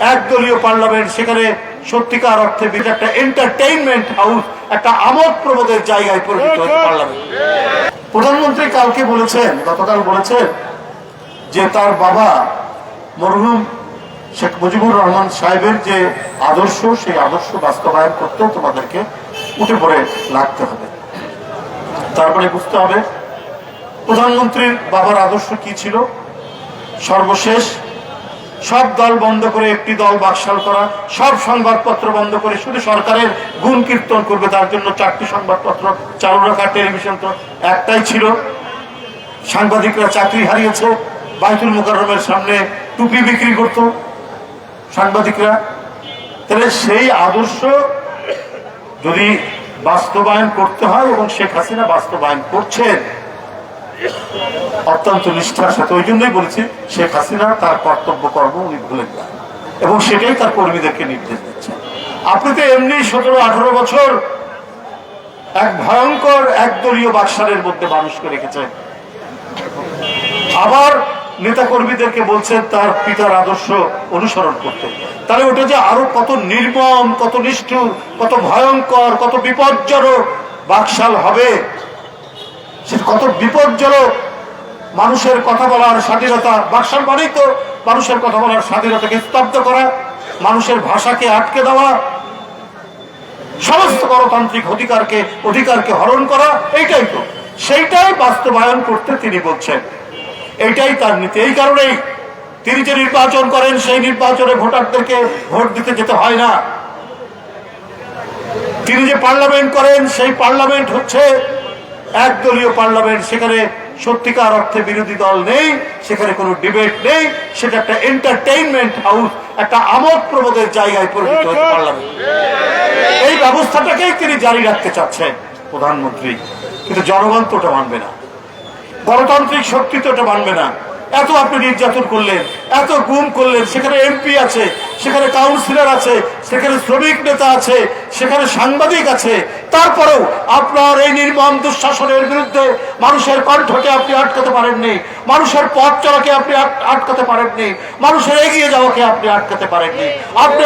একদলীয় পার্লামেন্ট সেখানে সত্যিকার অর্থে একটা এন্টারটেইনমেন্ট হাউস একটা আমোদ প্রমোদের জায়গায় পরিণত হয়েছে পার্লামেন্ট। প্রধানমন্ত্রী কালকে বলেছেন গতকাল বলেছেন যে তার বাবা মরহুম শেখ মুজিবুর রহমান সাহেবের যে আদর্শ সেই আদর্শ বাস্তবায়ন করতেও তোমাদেরকে উঠে পড়ে লাগতে হবে। তারপরে বুঝতে হবে প্রধানমন্ত্রীর বাবার আদর্শ কি ছিল? সর্বশেষ সব দল বন্ধ করে একটি দল বাকশাল করা, সব সংবাদপত্র বন্ধ করে শুধু সরকারের গুণ কীর্তন করবে, তার জন্য চারটি সংবাদপত্র চালু রাখা, টেলিভিশন তো একটাই ছিল। সাংবাদিকরা চাকরি হারিয়েছে, বাইতুল মুকাররমের সামনে টুপি বিক্রি করত সাংবাদিকরা। তাহলে সেই আদর্শ যদি বাস্তবায়ন করতে হয় এবং শেখ হাসিনা বাস্তবায়ন করছেন অত্যন্ত নিষ্ঠার সাথে, ওই জন্যই বলেছি, শেখ হাসিনা তার কর্তব্য কর্ম উনি ভুলেন না এবং সেটাই তার কর্মীদেরকে নির্দেশ দিচ্ছেন আপনি তো এমনি সতেরো, আঠারো বছর এক ভয়ঙ্কর একদলীয় বাকশালের মধ্যে মানুষকে রেখেছেন। আবার নেতা কর্মীদেরকে বলছেন তার পিতার আদর্শ অনুসরণ করতে। তাহলে ওটা যে আরও কত নির্মম, কত নিষ্ঠুর, কত ভয়ঙ্কর, কত বিপজ্জনক বাকশাল হবে? সেটা কত বিপজ্জনক মানুষের কথা বলার স্বাধীনতা মানেই তো মানুষের কথা বলার স্বাধীনতাকে স্তব্ধ করা, মানুষের ভাষাকে আটকে দেওয়া, সমস্ত গণতান্ত্রিক অধিকারকে অধিকারকে হরণ করা, এইটাই তো। সেইটাই বাস্তবায়ন করতে তিনি বলছেন। এইটাই তার নীতি। এই কারণেই তিনি যে নির্বাচন করেন, সেই নির্বাচনে ভোটারদেরকে ভোট দিতে যেতে হয় না। তিনি যে পার্লামেন্ট করেন, সেই পার্লামেন্ট হচ্ছে একদলীয় পার্লামেন্ট, সেখানে সত্যিকার অর্থে বিরোধী দল নেই, সেখানে কোনো ডিবেট নেই, সেটা একটা এন্টারটেইনমেন্ট হাউস একটা আমোদ প্রমোদের জায়গায় পরিণত হয়েছে পার্লামেন্ট। এই ব্যবস্থাটাকেই তিনি জারি রাখতে চাচ্ছেন প্রধানমন্ত্রী। কিন্তু জনগণ তো ওটা মানবে না। গণতান্ত্রিক শক্তি তো ওটা মানবে না। এত আপনি নির্যাতন করলেন, এত গুম করলেন, সেখানে এমপি আছে, সেখানে কাউন্সিলর আছে, সেখানে শ্রমিক নেতা আছে, সেখানে সাংবাদিক আছে তারপরেও আপনার এই নির্মম দুঃশাসনের বিরুদ্ধে মানুষের কণ্ঠকে আপনি আটকাতে পারেননি, মানুষের পথ চলাকে আপনি আট- আটকাতে পারেননি, মানুষের এগিয়ে যাওয়াকে আপনি আটকাতে পারেননি। আপনি